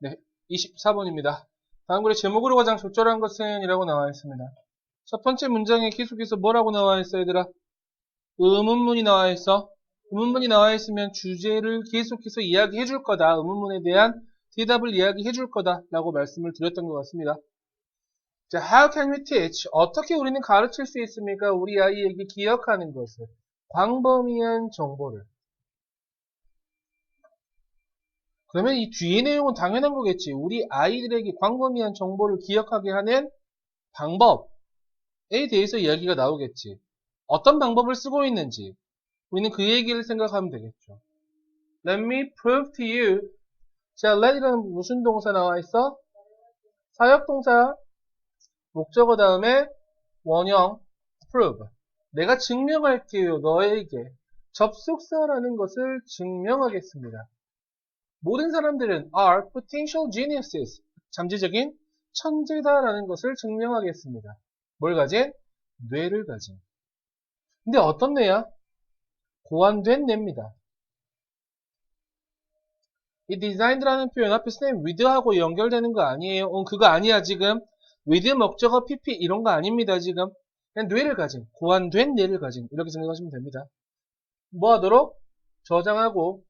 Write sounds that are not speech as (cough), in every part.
네, 24번입니다. 다음 글의 제목으로 가장 적절한 것은 이라고 나와 있습니다. 첫 번째 문장에 계속해서 뭐라고 나와 있어 얘들아? 의문문이 나와 있어. 의문문이 나와 있으면 주제를 계속해서 이야기해 줄 거다. 의문문에 대한 대답을 이야기해 줄 거다. 라고 말씀을 드렸던 것 같습니다. 자, how can we teach? 어떻게 우리는 가르칠 수 있습니까? 우리 아이에게 기억하는 것을. 광범위한 정보를. 그러면 이 뒤의 내용은 당연한 거겠지. 우리 아이들에게 광범위한 정보를 기억하게 하는 방법에 대해서 이야기가 나오겠지. 어떤 방법을 쓰고 있는지 우리는 그 얘기를 생각하면 되겠죠. Let me prove to you. 자, let이라는 무슨 동사 나와 있어? 사역동사 목적어 다음에 원형 prove. 내가 증명할게요. 너에게 접속사라는 것을 증명하겠습니다. 모든 사람들은 are potential geniuses. 잠재적인 천재다라는 것을 증명하겠습니다. 뭘 가진? 뇌를 가진. 근데 어떤 뇌야? 고안된 뇌입니다. 이 designed라는 표현 앞에 쌤 with하고 연결되는 거 아니에요? 응, 그거 아니야 지금. with 목적어 pp 이런 거 아닙니다 지금. 그냥 뇌를 가진, 고안된 뇌를 가진 이렇게 생각하시면 됩니다. 뭐 하도록? 저장하고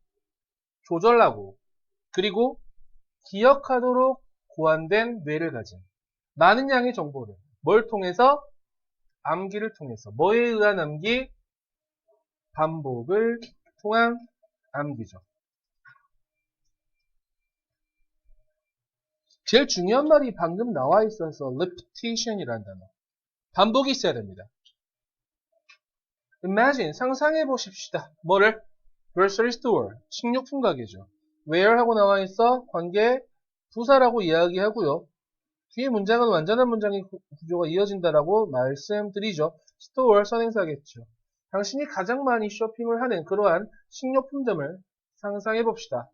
조절하고 그리고 기억하도록 고안된 뇌를 가진 많은 양의 정보를 뭘 통해서? 암기를 통해서 뭐에 의한 암기? 반복을 통한 암기죠. 제일 중요한 말이 방금 나와 있어서 repetition이라는 단어. 반복이 있어야 됩니다. Imagine, 상상해 보십시다. 뭐를? Grocery store, 식료품 가게죠. where 하고 나와 있어 관계 부사라고 이야기하고요. 뒤에 문장은 완전한 문장의 구조가 이어진다라고 말씀드리죠. store 선행사겠죠. 당신이 가장 많이 쇼핑을 하는 그러한 식료품점을 상상해 봅시다.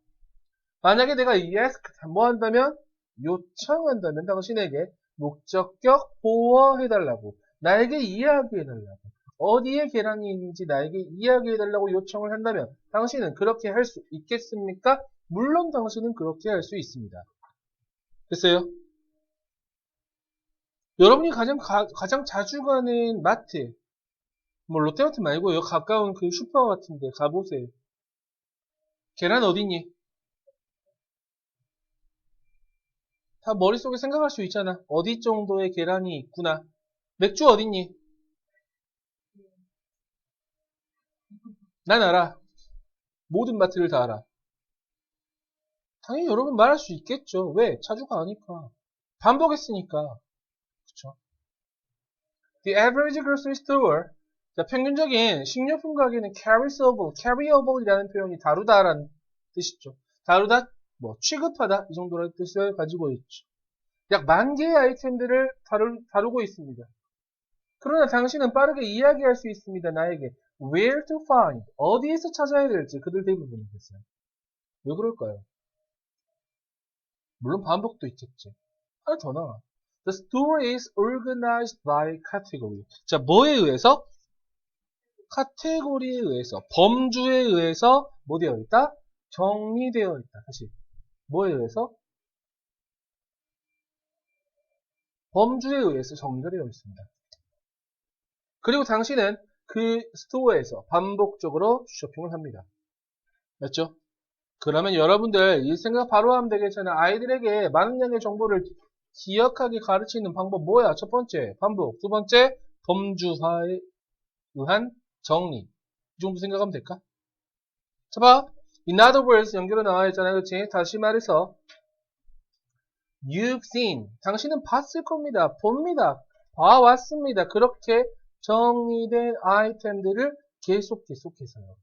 만약에 내가 yes 뭐 한다면 요청한다면 당신에게 목적격 보어해달라고 나에게 이야기해달라고 어디에 계란이 있는지 나에게 이야기해달라고 요청을 한다면 당신은 그렇게 할 수 있겠습니까? 물론 당신은 그렇게 할 수 있습니다. 됐어요? 여러분이 가장 가, 장 자주 가는 마트 뭐 롯데마트 말고요 가까운 그 슈퍼 같은데 가보세요. 계란 어디니? 다 머릿속에 생각할 수 있잖아. 어디 정도의 계란이 있구나. 맥주 어딨니? 난 알아. 모든 마트를 다 알아. 당연히 여러분 말할 수 있겠죠. 왜? 자주 가니까. 반복했으니까. 그쵸? The average grocery store. 자, 평균적인 식료품 가게는 carryable, carryable이라는 표현이 다루다라는 뜻이죠. 다루다, 뭐, 취급하다, 이 정도라는 뜻을 가지고 있죠. 약 만 개의 아이템들을 다루, 다루고 있습니다. 그러나 당신은 빠르게 이야기할 수 있습니다. 나에게. Where to find. 어디에서 찾아야 될지 그들 대부분이 됐어요. 왜 그럴까요? 물론 반복도 있겠지. 하나 더 나와. The store is organized by category. 자, 뭐에 의해서? 카테고리에 의해서, 범주에 의해서 뭐 되어 있다? 정리되어 있다. 다시. 뭐에 의해서? 범주에 의해서 정리가 되어 있습니다. 그리고 당신은 그 스토어에서 반복적으로 쇼핑을 합니다. 맞죠? 그러면 여러분들 이 생각 바로 하면 되겠잖아요. 아이들에게 많은 양의 정보를 기억하게 가르치는 방법 뭐야? 첫 번째, 반복. 두 번째, 범주화에 의한 정리. 이 정도 생각하면 될까? 자, 봐. In other words, 연결로 나와 있잖아요. 그치? 다시 말해서, you've seen. 당신은 봤을 겁니다. 봅니다. 봐왔습니다. 그렇게 정리된 아이템들을 계속 계속해서요.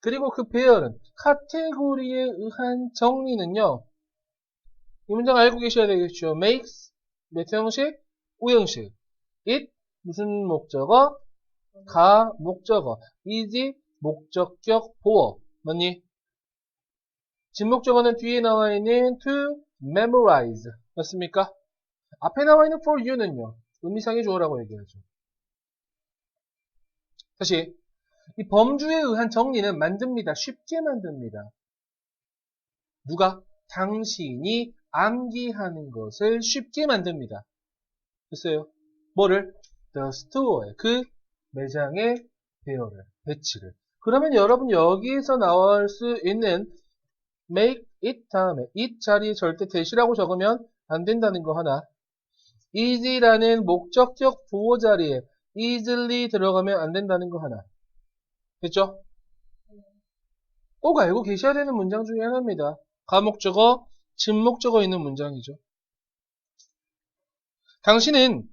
그리고 그 배열은 카테고리에 의한 정리는요. 이 문장 알고 계셔야 되겠죠. makes 몇 형식? 우형식. it 무슨 목적어? 가 목적어. is 목적격 보어. 맞니? 진목적어는 뒤에 나와 있는 to memorize. 맞습니까? 앞에 나와 있는 for you는요. 의미상의 주어라고 얘기하죠. 다시 이 범주에 의한 정리는 만듭니다. 쉽게 만듭니다. 누가? 당신이 암기하는 것을 쉽게 만듭니다. 됐어요? 뭐를? The store에, 그 매장의 배열을, 배치를. 그러면 여러분 여기에서 나올 수 있는 make it 다음에 it 자리에 절대 대시라고 적으면 안 된다는 거 하나. easy라는 목적격 보호 자리에 easily 들어가면 안 된다는 거 하나. 됐죠? 꼭 알고 계셔야 되는 문장 중에 하나입니다. 가목적어, 진목적어 있는 문장이죠. 당신은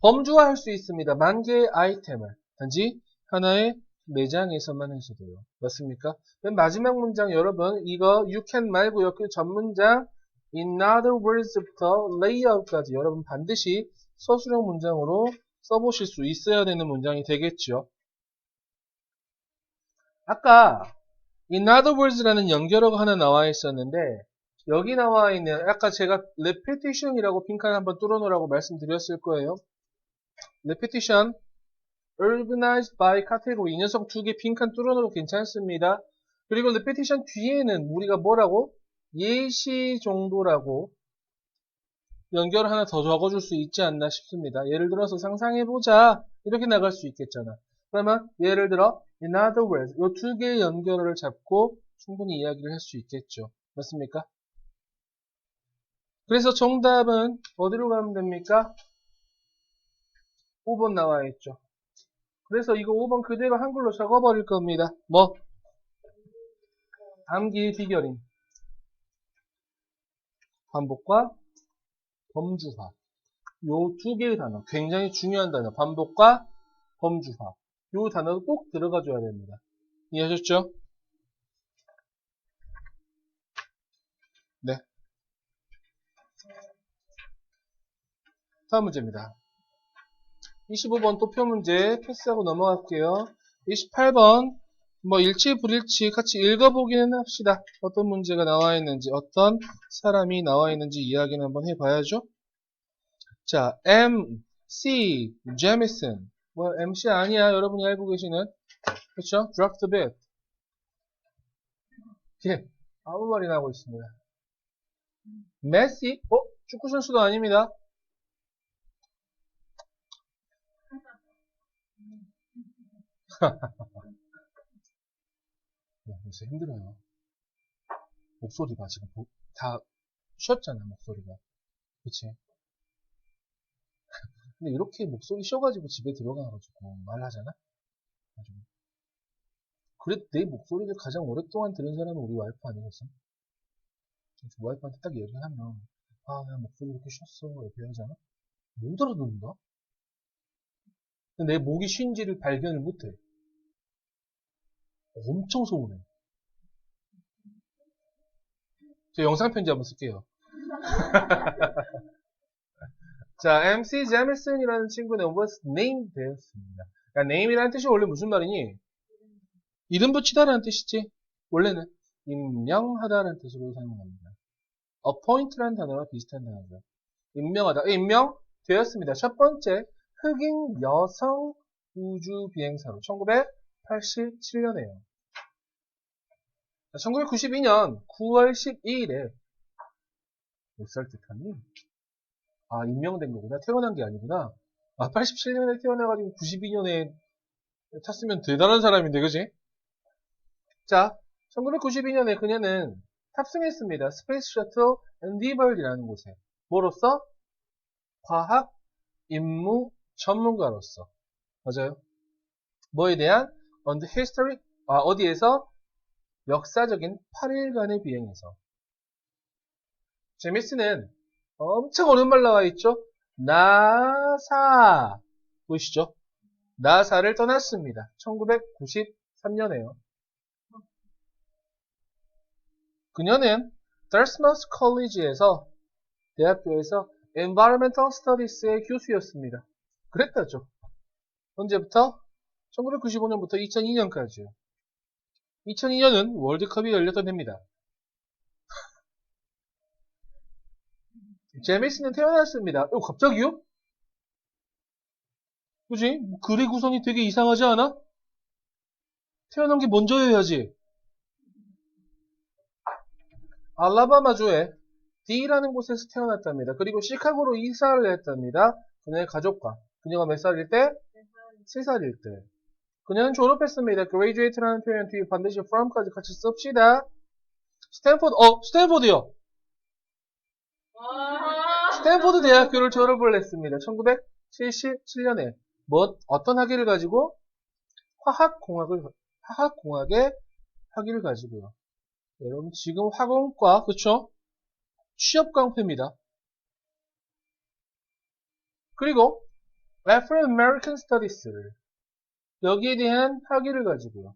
범주화할 수 있습니다. 만 개의 아이템을. 단지 하나의 매장에서만 해서도요. 맞습니까? 맨 마지막 문장 여러분 이거 you can 말고요. 그 전문장 in other words부터 layout까지 여러분 반드시 서술형 문장으로 써보실 수 있어야 되는 문장이 되겠죠. 아까 in other words라는 연결어가 하나 나와 있었는데 여기 나와 있는 아까 제가 repetition이라고 빈칸 한번 뚫어놓으라고 말씀드렸을 거예요. repetition organized by category 이 녀석 두 개 빈칸 뚫어놓어도 괜찮습니다. 그리고 repetition 뒤에는 우리가 뭐라고? 예시 정도라고 연결을 하나 더 적어줄 수 있지 않나 싶습니다. 예를 들어서 상상해보자 이렇게 나갈 수 있겠잖아. 그러면 예를 들어 in other words 이 두 개의 연결을 잡고 충분히 이야기를 할 수 있겠죠. 맞습니까? 그래서 정답은 어디로 가면 됩니까? 5번 나와 있죠. 그래서 이거 5번 그대로 한글로 적어버릴 겁니다. 뭐? 암기의 비결인 반복과 범주화 요 두 개의 단어 굉장히 중요한 단어 반복과 범주화 요 단어도 꼭 들어가 줘야 됩니다. 이해하셨죠? 네. 다음 문제입니다. 25번 또 표 문제 패스하고 넘어갈게요. 28번 뭐 일치 불일치 같이 읽어보기는 합시다. 어떤 문제가 나와 있는지 어떤 사람이 나와 있는지 이야기는 한번 해봐야죠. 자, M, C, Jamison 뭐 MC 아니야 여러분이 알고 계시는 그렇죠? Drop the bit 예, 아무 말이 나오고 있습니다. 메시? 어? 축구 선수도 아닙니다. (laughs) 야, 요새 힘들어요. 목소리가 지금 보- 다 쉬었잖아, 목소리가. 그치? (laughs) 근데 이렇게 목소리 쉬어가지고 집에 들어가가지고 말하잖아? 그래, 내 목소리를 가장 오랫동안 들은 사람은 우리 와이프 아니겠어? 그래서 와이프한테 딱 얘기하면, 아, 나 목소리 이렇게 쉬었어. 이렇게 하잖아? 못 알아듣는다? 내 목이 쉰지를 발견을 못해. 엄청 서운해. 저 영상 편지 한번 쓸게요. (laughs) 자, MC 제미슨이라는 친구는 was named 되었습니다. 그러니까 name이라는 뜻이 원래 무슨 말이니? 이름 붙이다라는 뜻이지. 원래는 임명하다라는 뜻으로 사용합니다. appoint라는 단어와 비슷한 단어죠. 임명하다. 임명 되었습니다. 첫 번째 흑인 여성 우주 비행사로 1987년에요. 1992년 9월 12일에 몇살 뜻하니? 아, 임명된 거구나. 태어난 게 아니구나. 아, 87년에 태어나가지고 92년에 탔으면 대단한 사람인데, 그지? 자, 1992년에 그녀는 탑승했습니다. 스페이스 셔틀 엔디벌이라는 곳에. 뭐로써? 과학 임무 전문가로서. 맞아요. 뭐에 대한? the history, 아, 어디에서? 역사적인 8일간의 비행에서. 제미스는 엄청 어려운 말 나와 있죠? 나사. 보이시죠? 나사를 떠났습니다. 1993년에요. 그녀는 Dartmouth College에서 대학교에서 Environmental Studies의 교수였습니다. 그랬다죠. 언제부터? 1995년부터 2002년까지요. 2002년은 월드컵이 열렸던 해입니다. (laughs) 제미스는 태어났습니다. 어, 갑자기요? 그지? 글의 구성이 되게 이상하지 않아? 태어난 게 먼저여야지. 알라바마주의 D라는 곳에서 태어났답니다. 그리고 시카고로 이사를 했답니다. 그녀의 가족과. 그녀가 몇 살일 때? 3살일 때. 그녀는 졸업했습니다. graduate라는 표현 뒤에 반드시 from까지 같이 씁시다. 스탠포드, 어, 스탠포드요. 스탠포드 대학교를 졸업을 했습니다. 1977년에. 뭐, 어떤 학위를 가지고? 화학공학을, 화학공학의 학위를 가지고요. 여러분, 지금 화공과, 그쵸? 취업 깡패입니다. 그리고, African American Studies를, 여기에 대한 학위를 가지고요.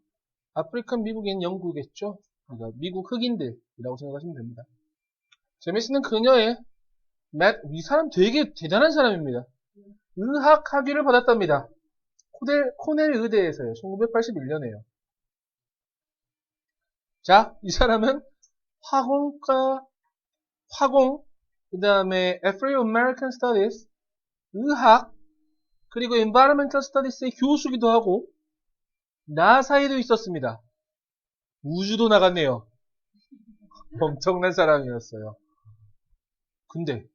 아프리칸 미국인 연구겠죠? 그러니까 미국 흑인들이라고 생각하시면 됩니다. 제미스는 그녀의 맷, 이 사람 되게 대단한 사람입니다. 의학 학위를 받았답니다. 코넬, 코넬 의대에서요. 1981년에요. 자, 이 사람은 화공과, 화공, 그 다음에 African American Studies, 의학, 그리고 Environmental Studies의 교수기도 하고, 나사에도 있었습니다. 우주도 나갔네요. (laughs) 엄청난 사람이었어요. 근데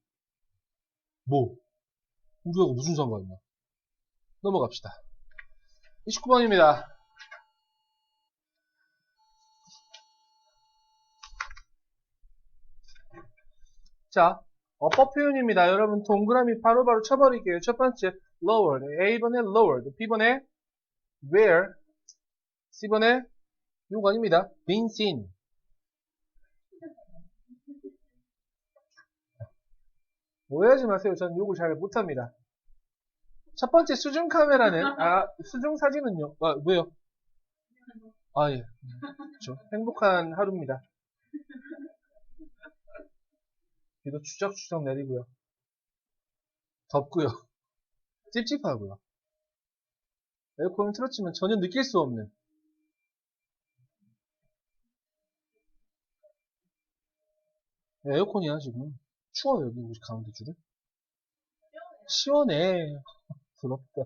뭐 우리하고 무슨 상관이냐 넘어갑시다 29번입니다 자 어법 표현입니다 여러분 동그라미 바로바로 쳐버릴게요 첫 번째 lowered A번에 lowered B번에 where C번에 요거 아닙니다 been seen 오해하지 마세요. 전 욕을 잘 못합니다. 첫 번째 수중 카메라는 (laughs) 아 수중 사진은요. 아 뭐요? 아 예. 그렇죠. 행복한 하루입니다. 비도 추적추적 내리고요. 덥고요. 찝찝하고요. 에어컨을 틀어치면 전혀 느낄 수 없는. 에어컨이야 지금. 추워 여기 우리 가운데 줄은 시원해. (laughs) 부럽다.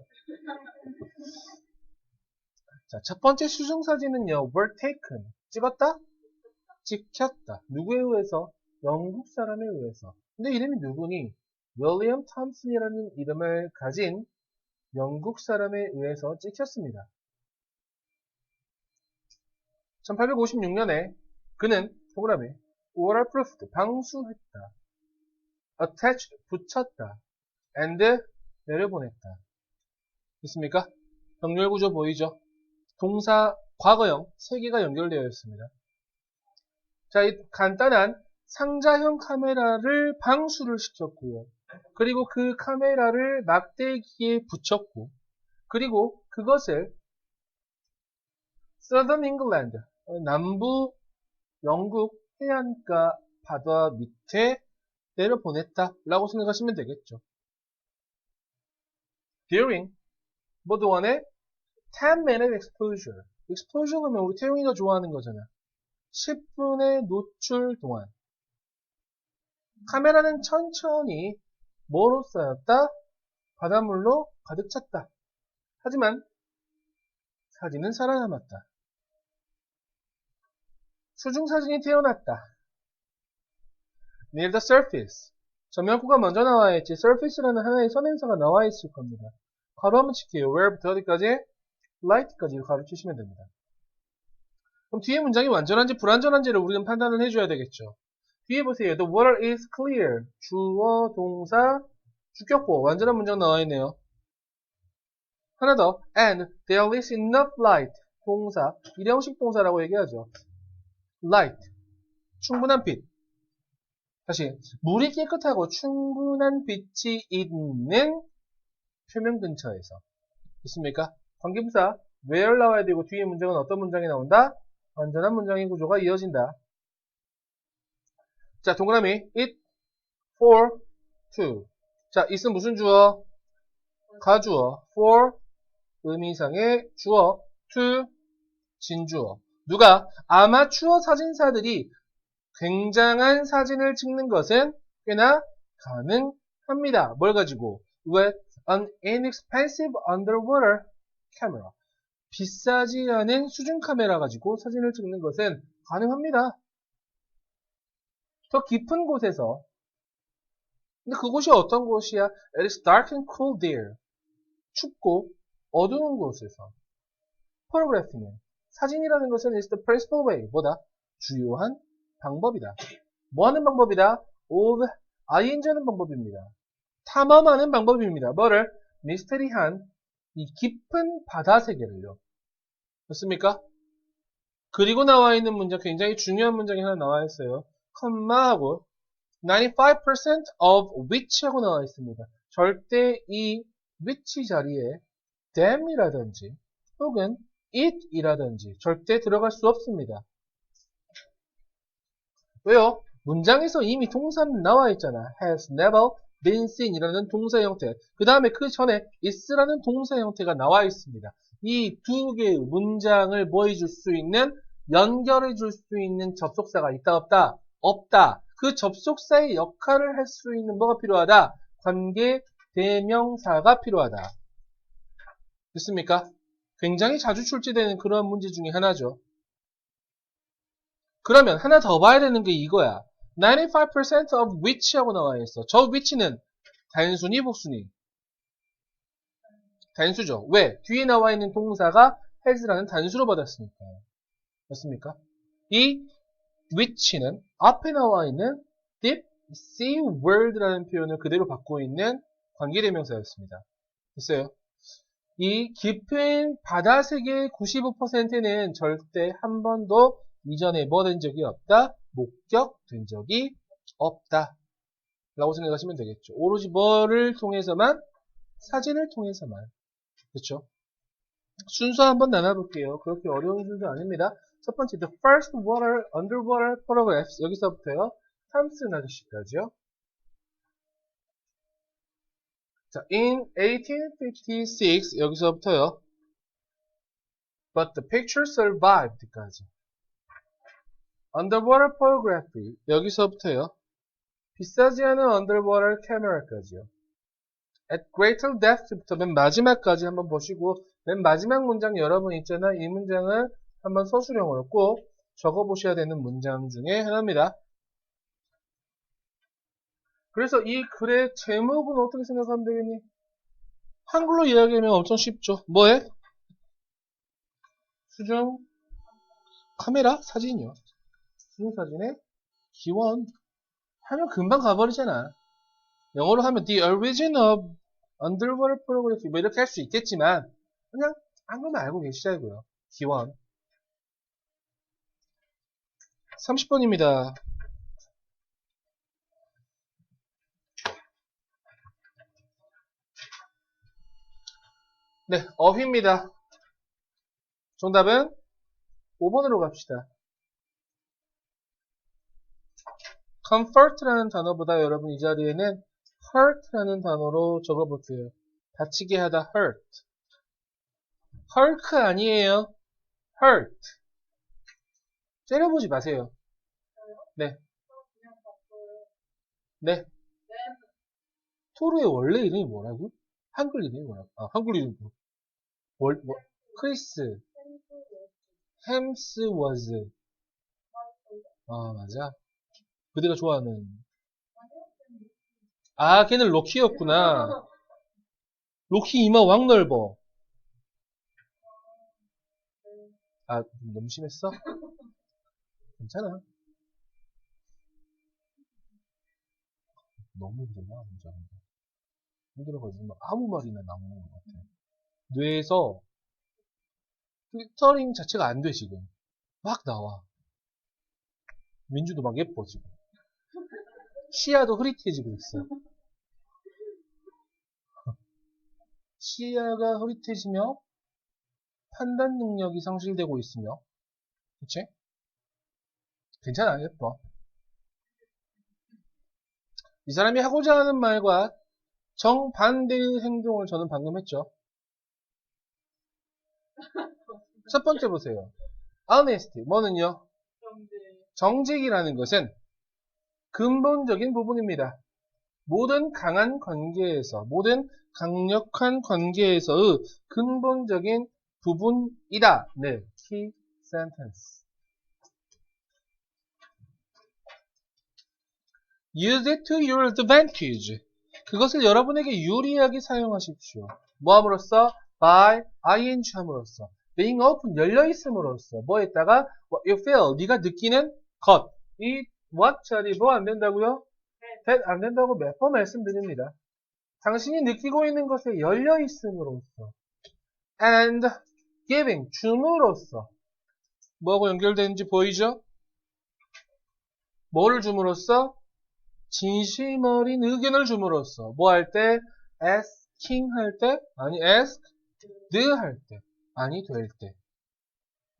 자, 첫 번째 수중 사진은요 were taken. 찍었다? 찍혔다. 누구에 의해서? 영국 사람에 의해서. 근데 이름이 누구니 윌리엄 탐슨이라는 이름을 가진 영국 사람에 의해서 찍혔습니다 1856년에 그는 동그라미 waterproofed 방수했다 attached 붙였다 and 내려보냈다 있습니까? 병렬 구조 보이죠? 동사 과거형 세 개가 연결되어 있습니다. 자, 이 간단한 상자형 카메라를 방수를 시켰고요. 그리고 그 카메라를 막대기에 붙였고, 그리고 그것을 Southern England, 남부 영국 해안가 바다 밑에 내려보냈다 라고 생각하시면 되겠죠. During 모두 원의 10 minute exposure exposure 그러면 우리 태용이가 좋아하는 거잖아. 10분의 노출 동안 카메라는 천천히 뭐로 쌓였다? 바닷물로 가득 찼다. 하지만 사진은 살아남았다. 수중 사진이 태어났다. near the surface. 전면구가 먼저 나와 있지 surface라는 하나의 선행사가 나와 있을 겁니다. 가로 한번 칠게요. where부터 어디까지? light까지 가로 치시면 됩니다. 그럼 뒤에 문장이 완전한지 불완전한지를 우리는 판단을 해줘야 되겠죠. 뒤에 보세요. The water is clear. 주어, 동사, 주격보. 완전한 문장 나와 있네요. 하나 더. And there is enough light. 동사. 일형식 동사라고 얘기하죠. light. 충분한 빛. 다시 물이 깨끗하고 충분한 빛이 있는 표면 근처에서 있습니까? 관계부사 where 나와야 되고 뒤에 문장은 어떤 문장이 나온다? 완전한 문장의 구조가 이어진다. 자 동그라미 it for to 자 it은 무슨 주어? 가주어 for 의미상의 주어 to 진주어 누가 아마추어 사진사들이 굉장한 사진을 찍는 것은 꽤나 가능합니다. 뭘 가지고? With an inexpensive underwater camera. 비싸지 않은 수중 카메라 가지고 사진을 찍는 것은 가능합니다. 더 깊은 곳에서 근데 그곳이 어떤 곳이야? It is dark and cool there. 춥고 어두운 곳에서 photography는 사진이라는 것은 is the principal way 뭐다? 주요한 방법이다. 뭐 하는 방법이다? of ing 하는 방법입니다. 탐험하는 방법입니다. 뭐를? 미스테리한 이 깊은 바다 세계를요. 좋습니까? 그리고 나와 있는 문장 굉장히 중요한 문장이 하나 나와 있어요. 컴마하고 95% of which 하고 나와 있습니다. 절대 이 which 자리에 them이라든지 혹은 it이라든지 절대 들어갈 수 없습니다. 왜요? 문장에서 이미 동사는 나와 있잖아. has never been seen 이라는 동사 형태. 그 다음에 그 전에 is라는 동사 형태가 나와 있습니다. 이 두 개의 문장을 보여줄 수 있는, 연결해 줄 수 있는 접속사가 있다, 없다? 없다. 그 접속사의 역할을 할 수 있는 뭐가 필요하다? 관계 대명사가 필요하다. 됐습니까? 굉장히 자주 출제되는 그런 문제 중에 하나죠. 그러면 하나 더 봐야 되는 게 이거야. 95% of which 하고 나와 있어. 저 which는 단순히 복순이. 단수죠. 왜? 뒤에 나와 있는 동사가 has라는 단수로 받았으니까. 맞습니까? 이 which는 앞에 나와 있는 deep sea world라는 표현을 그대로 받고 있는 관계대명사였습니다. 됐어요? 이 깊은 바다 세계의 95%는 절대 한 번도 이전에 뭐 된 적이 없다? 목격된 적이 없다. 라고 생각하시면 되겠죠. 오로지 뭐를 통해서만? 사진을 통해서만. 그렇죠? 순서 한번 나눠볼게요. 그렇게 어려운 순서 아닙니다. 첫 번째, the first water, underwater photographs. 여기서부터요. 탐슨 아저씨까지요. 자, in 1856, 여기서부터요. But the picture survived까지. Underwater photography, 여기서부터요. 비싸지 않은 underwater camera까지요. At greater depth부터 맨 마지막까지 한번 보시고, 맨 마지막 문장 여러분 있잖아. 이 문장을 한번 서술형으로 꼭 적어보셔야 되는 문장 중에 하나입니다. 그래서 이 글의 제목은 어떻게 생각하면 되겠니? 한글로 이야기하면 엄청 쉽죠. 뭐해? 수중 카메라 사진이요. 수중 사진의 기원 하면 금방 가버리잖아. 영어로 하면 the origin of underwater photography 뭐 이렇게 할 수 있겠지만 그냥 한글만 알고 계시자고요. 기원 30번입니다. 네, 어휘입니다. 정답은 5번으로 갑시다. comfort라는 단어보다 여러분 이 자리에는 hurt라는 단어로 적어볼게요. 다치게 하다 hurt. 헐크 아니에요. hurt. 째려보지 마세요. 네. 네. 토르의 원래 이름이 뭐라고? 한글 이름이 뭐라고? 아, 한글 이름이 뭐? 월, 뭐, 크리스. 햄스 워즈. 아, 맞아. 그대가 좋아하는. 아, 걔는 로키였구나. 로키 이마 왕 넓어. 아, 너무 심했어? 괜찮아. 너무 힘들나, 진짜. 힘들어가지고 막 아무 말이나 나오는 것 같아. 뇌에서 필터링 자체가 안 돼, 지금. 막 나와. 민주도 막 예뻐, 지금. 시야도 흐릿해지고 있어. (laughs) 시야가 흐릿해지며 판단 능력이 상실되고 있으며 그치? 괜찮아, 예뻐. 이 사람이 하고자 하는 말과 정반대의 행동을 저는 방금 했죠. (laughs) 첫 번째 보세요. honesty. 뭐는요? 정직 이라는 것은 근본적인 부분입니다. 모든 강한 관계에서, 모든 강력한 관계에서의 근본적인 부분이다. 네, key sentence. Use it to your advantage. 그것을 여러분에게 유리하게 사용하십시오. 뭐함으로써? by ing 함으로써. being open 열려 있음으로써. 뭐에다가 what you feel 네가 느끼는 것. 이 what 자리 뭐 안 된다고요? that 안 된다고 몇 번 말씀드립니다. 당신이 느끼고 있는 것에 열려 있음으로써. and giving 줌으로써. 뭐하고 연결되는지 보이죠? 뭐를 줌으로써? 진심 어린 의견을 줌으로써 뭐 할 때? asking 할 때? 아니 ask 할때 아니 될 때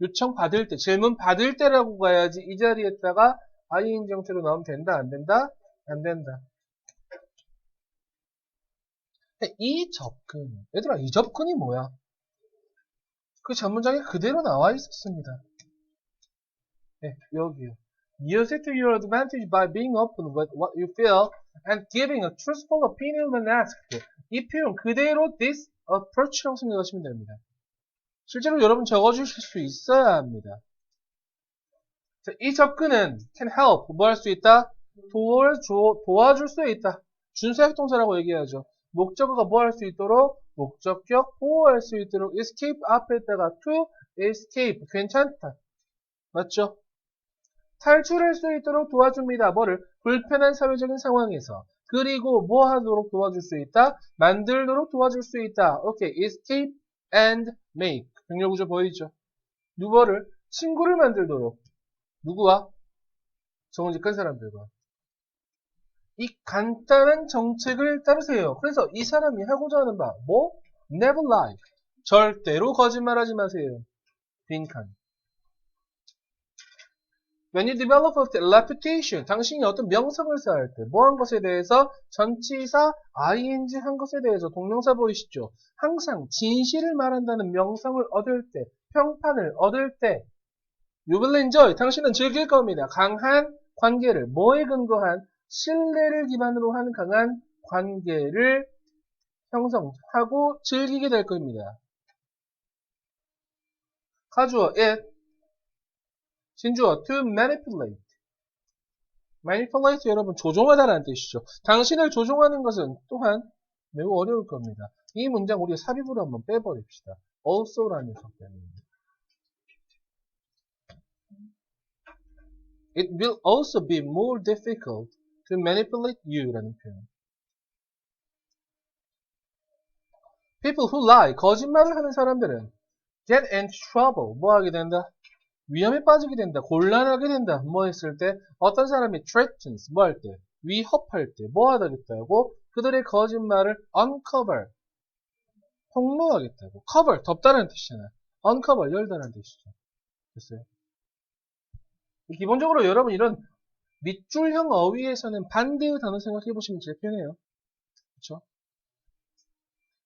요청 받을 때 질문 받을 때라고 가야지 이 자리에다가 ing 형태로 나오면 된다 안 된다? 안 된다 이 접근 얘들아 이 접근이 뭐야? 그 전문장에 그대로 나와 있었습니다 네, 여기요 Use it to your advantage by being open with what you feel and giving a truthful opinion when asked. 이 표현 그대로 this approach라고 생각하시면 됩니다. 실제로 여러분 적어주실 수 있어야 합니다. 자, 이 접근은 can help, 뭐 할 수 있다? 도와줘, 도와줄 수 있다. 준사역동사라고 얘기하죠. 목적어가 뭐 할 수 있도록 목적격 보호할 수 있도록 escape 앞에다가 to escape 괜찮다. 맞죠? 탈출할 수 있도록 도와줍니다. 뭐를? 불편한 사회적인 상황에서. 그리고 뭐 하도록 도와줄 수 있다? 만들도록 도와줄 수 있다. 오케이. escape and make. 병렬구조 보이죠? 누구를? 친구를 만들도록. 누구와? 정직한 사람들과. 이 간단한 정책을 따르세요. 그래서 이 사람이 하고자 하는 바, 뭐? never lie. 절대로 거짓말하지 마세요. 빈칸. When you develop a reputation, 당신이 어떤 명성을 쌓을 때, 뭐한 것에 대해서 전치사 ing 한 것에 대해서 동명사 보이시죠? 항상 진실을 말한다는 명성을 얻을 때, 평판을 얻을 때, you will enjoy, 당신은 즐길 겁니다. 강한 관계를, 뭐에 근거한 신뢰를 기반으로 한 강한 관계를 형성하고 즐기게 될 겁니다. 가주어 it, 진주어 to manipulate. manipulate 여러분 조종하다라는 뜻이죠. 당신을 조종하는 것은 또한 매우 어려울 겁니다. 이 문장 우리가 삽입으로 한번 빼버립시다. also라는 속담입니다. It will also be more difficult to manipulate you라는 표현. People who lie, 거짓말을 하는 사람들은 get into trouble, 뭐 하게 된다? 위험에 빠지게 된다. 곤란하게 된다. 뭐 했을 때 어떤 사람이 threatens 뭐 할 때 위협할 때 뭐 하다겠다고 그들의 거짓말을 uncover 폭로하겠다고 cover 덮다는 뜻이잖아요. uncover 열다는 뜻이죠. 됐어요? 기본적으로 여러분 이런 밑줄형 어휘에서는 반대의 단어 생각해 보시면 제일 편해요. 그렇죠?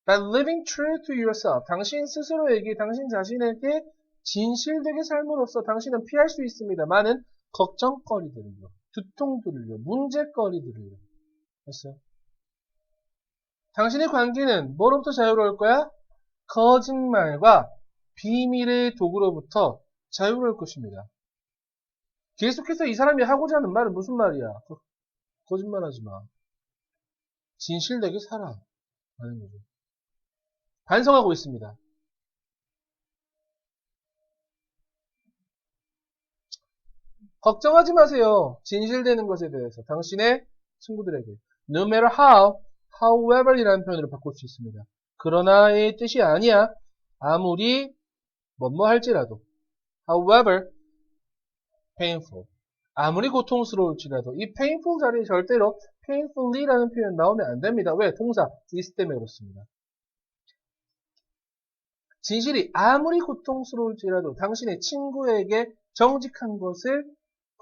By living true to yourself, 당신 스스로에게, 당신 자신에게 진실되게 삶으로써 당신은 피할 수 있습니다. 많은 걱정거리들을요. 두통들을요. 문제거리들을요. 됐어요? 당신의 관계는 뭐로부터 자유로울 거야? 거짓말과 비밀의 도구로부터 자유로울 것입니다. 계속해서 이 사람이 하고자 하는 말은 무슨 말이야? 거짓말 하지 마. 진실되게 살아. 하는 거죠. 반성하고 있습니다. 걱정하지 마세요. 진실되는 것에 대해서 당신의 친구들에게 no matter how, however 이라는 표현으로 바꿀 수 있습니다. 그러나의 뜻이 아니야. 아무리 뭐뭐 할지라도 however painful 아무리 고통스러울지라도 이 painful 자리에 절대로 painfully라는 표현 나오면 안 됩니다. 왜? 동사 is 때문에 그렇습니다. 진실이 아무리 고통스러울지라도 당신의 친구에게 정직한 것을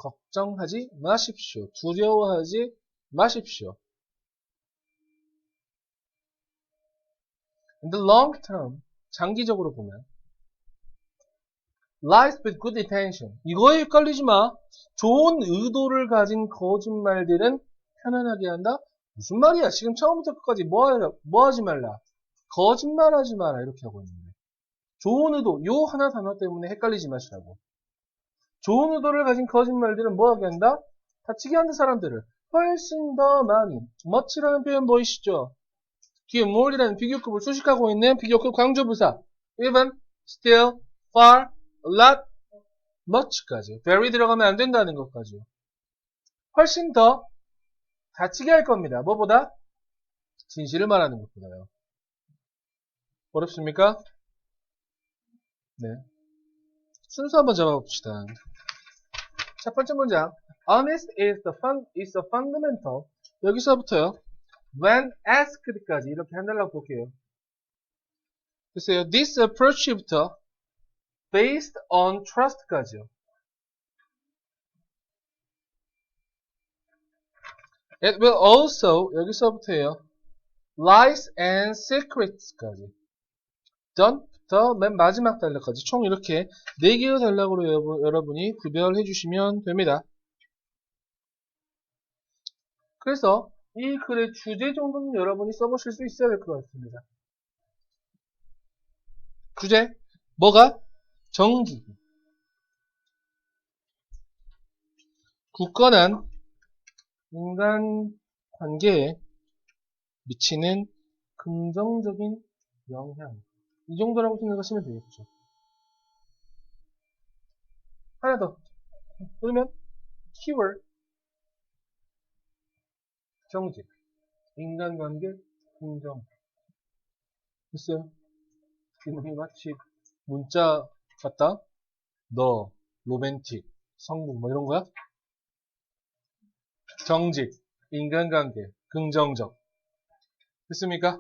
걱정하지 마십시오. 두려워하지 마십시오. In the long term, 장기적으로 보면 lies with good intention. 이거에 헷갈리지 마. 좋은 의도를 가진 거짓말들은 편안하게 한다? 무슨 말이야? 지금 처음부터 끝까지 뭐, 하, 뭐 하지 말라? 거짓말하지 마라. 이렇게 하고 있는데. 좋은 의도, 요 하나 단어 때문에 헷갈리지 마시라고. 좋은 의도를 가진 거짓말들은 뭐하게 한다? 다치게 한다 사람들을. 훨씬 더 많이. much라는 표현 보이시죠? 뒤에 more이라는 비교급을 수식하고 있는 비교급 강조부사. even, still, far, a lot, much까지. very 들어가면 안 된다는 것까지요. 훨씬 더 다치게 할 겁니다. 뭐보다? 진실을 말하는 것보다요. 어렵습니까? 네. 순서 한번 잡아봅시다. 첫 번째 문장. Honest is the fun, is the fundamental. 여기서부터요. When asked까지 이렇게 한달라고 볼게요. 글쎄요. This approach부터 based on trust까지요. It will also 여기서부터요. Lies and secrets까지. done부터 맨 마지막 단락까지 총 이렇게 4개의 단락으로 여러분, 여러분이 구별해 주시면 됩니다. 그래서 이 글의 주제 정도는 여러분이 써보실 수 있어야 될 것 같습니다. 주제 뭐가? 정기 굳건한 인간 관계에 미치는 긍정적인 영향 이 정도라고 생각하시면 되겠죠. 하나 더. 그러면 keyword 정직. 인간관계 긍정. 됐어요? 기능이 마치 문자 같다? 너. 로맨틱. 성공. 뭐 이런 거야? 정직. 인간관계. 긍정적. 됐습니까?